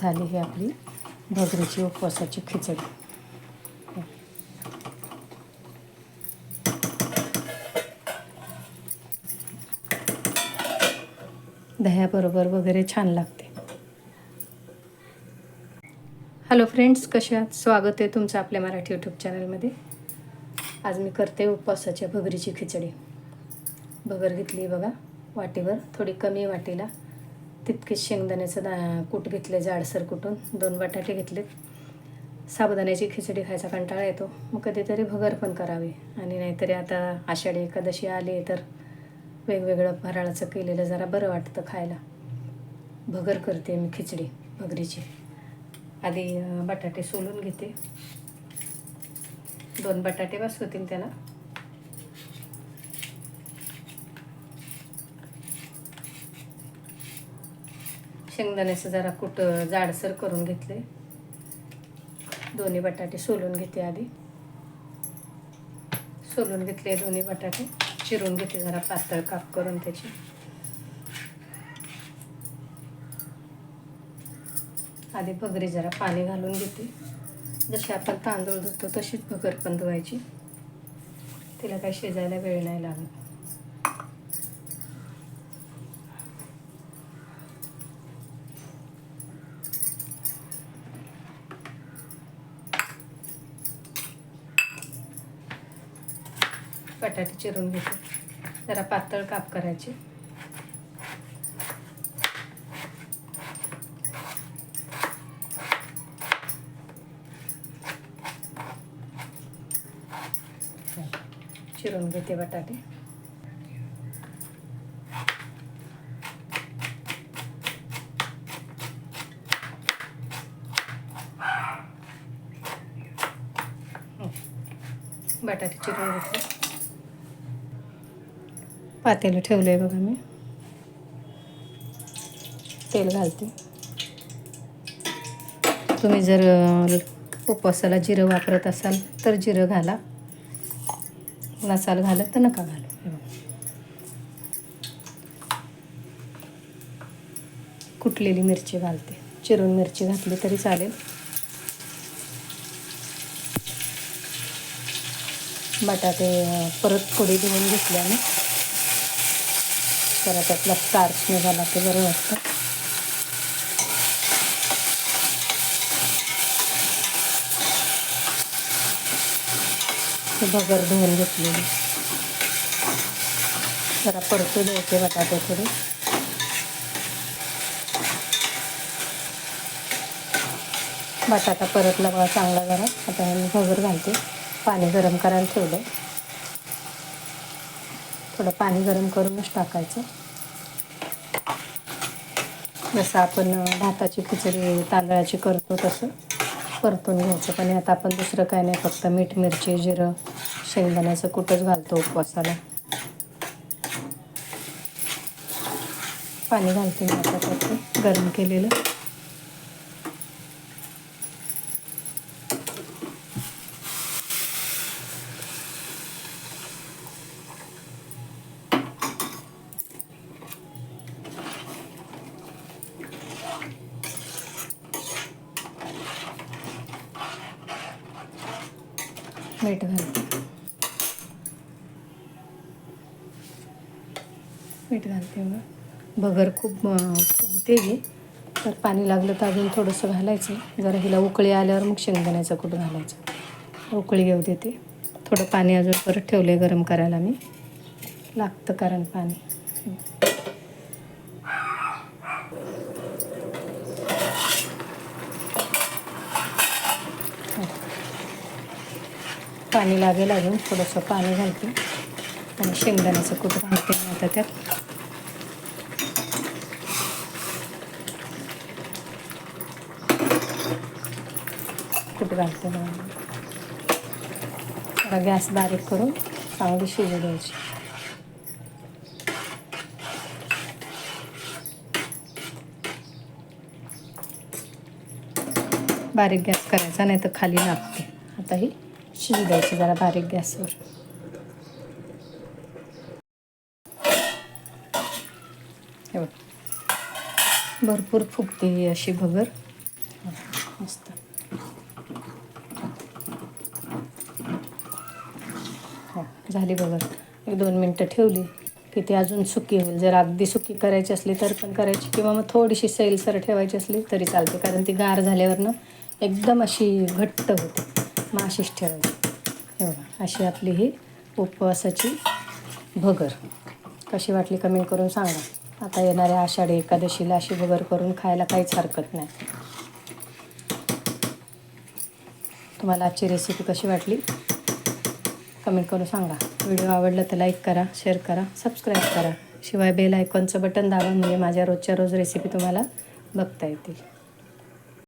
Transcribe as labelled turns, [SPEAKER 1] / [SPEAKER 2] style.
[SPEAKER 1] झाली ही आपली भगरीची उपवासाची खिचडी. दह्याबरोबर वगैरे छान लागते. हॅलो फ्रेंड्स कसे आहात? स्वागत आहे तुमचं आपल्या मराठी यूट्यूब चॅनलमध्ये आज मी करते उपवासाच्या भगरीची खिचडी. भगर घेतली बघा वाटीवर. थोडी कमी वाटीला. तितकेच शेंगदाण्याचं दा कूट घेतले जाडसर कुटून दोन बटाटे घेतलेत. साबुदाण्याची खिचडी खायचा कंटाळा येतो. मग कधीतरी भगर पण करावी. आणि नाहीतरी आता आषाढी एकादशी आली तर वेगवेगळं फराळाचं केलेलं जरा बरं वाटतं खायला. भगर करते मी खिचडी भगरीची. आधी बटाटे सोलून घेते. दोन बटाटे बस होतील त्याला. शेंगदाण्याचं जरा कुट जाडसर करून घेतले. दोन्ही बटाटे सोलून घेते आधी. सोलून घेतले दोन्ही बटाटे. चिरून घेते जरा पातळ काप करून त्याची. आधी भगरी जरा पाणी घालून घेते. जशी आपण तांदूळ धुतो तशीच भगर पण धुवायची. तिला काही शिजायला वेळ नाही लागत. बटाटे चिरून घेते. जरा पातळ काप करायचे. चिरून घेते बटाटे. बटाटे चिरून घेतले पातेलं ठेवलं आहे बघा मी. तेल घालते. तुम्ही जर उपवासाला जिरं वापरत असाल तर जिरं घाला. नसाल घालत तर नका घालू. बघा. कुटलेली मिरची घालते. चिरून मिरची घातली तरी चालेल. बटाटे परत थोडी धुवून घेतल्याने जरा त्यातला स्टार्च निघाला ते बरं वाटतं. भगर धुवून घेतलेली. जरा परतू द्यायचे बटाटे थोडे बटाटा परतला बघा चांगला जरा. आता मी भगर घालते. पाणी गरम करायला ठेवलं थोडं पाणी गरम करूनच टाकायचं. जसं आपण भाताची खिचडी तांदळाची करतो तसं परतून घ्यायचं. पण आता आपण दुसरं काय नाही फक्त मीठ मिरची जिरं शेंगदाण्याचं कुठंच घालतो उपवासाला. पाणी घालते मी आता त्यात गरम केलेलं. मीठ घालते मीठ घालते मग भगर खूप फुगते घे तर पाणी लागलं तर अजून थोडंसं घालायचं. जरा हिला उकळी आल्यावर मग शेंगदाण्याचं कूट घालायचं. उकळी घेऊ देते. थोडं पाणी अजून परत ठेवलं आहे गरम करायला मी. लागतं कारण पाणी. पाणी लागेल अजून थोडंसं पाणी घालते. आणि शेंगदाण्याचं कूट घालते आता त्यात. कूट घालते थोडा गॅस बारीक करून चांगली शिजू द्यायची. बारीक गॅस करायचा नाही तर खाली लागते आता ही शिजू द्यायची जरा बारीक गॅसवर हे बघ. भरपूर फुगते ही अशी भगर मस्त हो झाली बघा एक दोन मिनटं ठेवली. की ती अजून सुकी होईल. जर अगदी सुकी करायची असली तर पण करायची. किंवा मग थोडीशी सैलसर ठेवायची असली तरी चालते. कारण ती गार झाल्यावरनं एकदम अशी घट्ट होते. मग अशीच ठेवायची अशी आपली ही उपवासाची भगर. कशी वाटली कमेंट करून सांगा. आता येणाऱ्या आषाढी एकादशीला अशी भगर करून खायला काहीच हरकत नाही. तुम्हाला आजची रेसिपी कशी वाटली? कमेंट करून सांगा. व्हिडिओ आवडला तर लाईक करा शेअर करा सबस्क्राईब करा. शिवाय बेल आयकॉनचं बटन दाबा म्हणजे माझ्या रोजच्या रोज रेसिपी तुम्हाला बघता येतील.